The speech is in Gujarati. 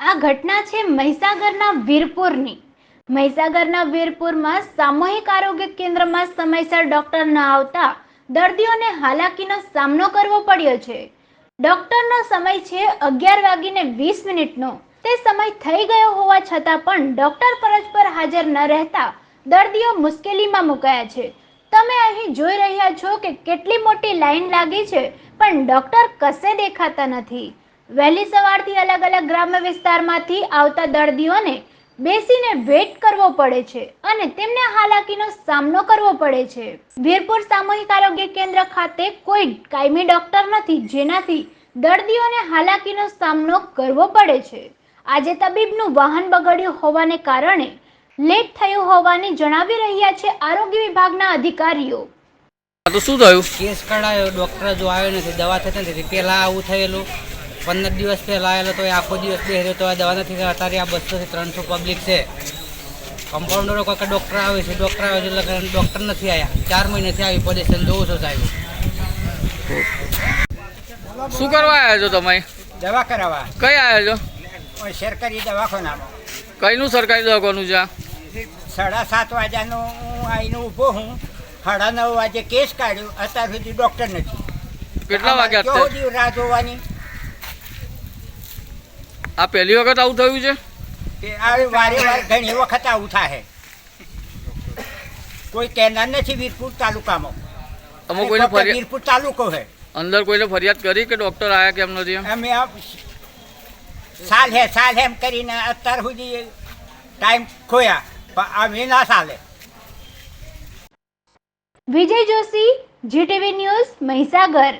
આ ઘટના છે મહીસાગરના વીરપુરની. મહીસાગરના વીરપુરમાં સામૂહિક આરોગ્ય કેન્દ્રમાં સમયસર ડોક્ટર ન આવતા દર્દીઓને હાલાકીનો સામનો કરવો પડ્યો છે. ડોક્ટરનો સમય છે અગિયાર વાગીને વીસ મિનિટનો. તે સમય થઈ ગયો હોવા છતાં પણ ડોક્ટર ફરજ પર હાજર ન રહેતા દર્દીઓ મુશ્કેલીમાં મુકાયા છે. તમે અહીં જોઈ રહ્યા છો કે કેટલી મોટી લાઈન લાગી છે, પણ ડોક્ટર કશે દેખાતા નથી. વહેલી સવારથી અલગ અલગ ગ્રામ્ય વિસ્તારમાંથી આવતા દર્દીઓને બેસીને વેટ કરવો પડે છે અને તેમને હાલાકીનો સામનો કરવો પડે છે. વીરપુર સામૂહિક આરોગ્ય કેન્દ્ર ખાતે કોઈ કાયમી ડોક્ટર નથી જેનાથી દર્દીઓને હાલાકીનો સામનો કરવો પડે છે. આજે તબીબનું વાહન બગડ્યું હોવાને કારણે લેટ થયું હોવાની જણાવી રહ્યા છે આરોગ્ય વિભાગના અધિકારીઓ. તો શું થયું? કેસ કઢાયો ડોક્ટર જો આવ્યો નથી દવા થતી નથી પહેલાં આવું થયેલું. પંદર દિવસ પહેલાં આવેલો તો એ આખો દિવસ બેહ્યો તો આ દવા નથી અત્યારે આ બસોથી ત્રણસો પબ્લિક છે. કમ્પાઉન્ડરો કોઈ ડૉક્ટર આવે છે ડૉક્ટર આવે છે એટલે ડૉક્ટર નથી આવ્યા ચાર મહિનાથી આવી પોઝિશન જોઉં છું સાહેબ. શું કરવા આવ્યા છો તમે? દવા કરાવવા. કઈ આવ્યા છો? ઓય સરકારી દવાખાનામાં. કઈનું સરકારી દવાખાનું છે? સાડા સાત વાગ્યાનો હું આવીને ઊભો હું. સાડા નવ વાગે કેસ કાઢ્યો. અત્યાર સુધી ડૉક્ટર નથી. કેટલા વાગ્યા કેવો અત્યારે? દિવસ રાહ જોવાની? આ પહેલી વખત આવું થયું છે? કે આ વારે વાર ઘણી વખત આવું થાય કોઈ કહેનાર નથી વીરપુર તાલુકામાં. અમુક કોઈને ફરિયાદ વીરપુર તાલુકો છે અંદર કોઈને ફરિયાદ કરી કે ડોક્ટર આયા કેમ નથી અમે આ સાલ હે સાલ એમ કરીને અત્યાર સુધી ટાઈમ ખોયા પણ અમે ના ચાલે વિજય જોશી જીટીવી ન્યૂઝ મહીસાગર.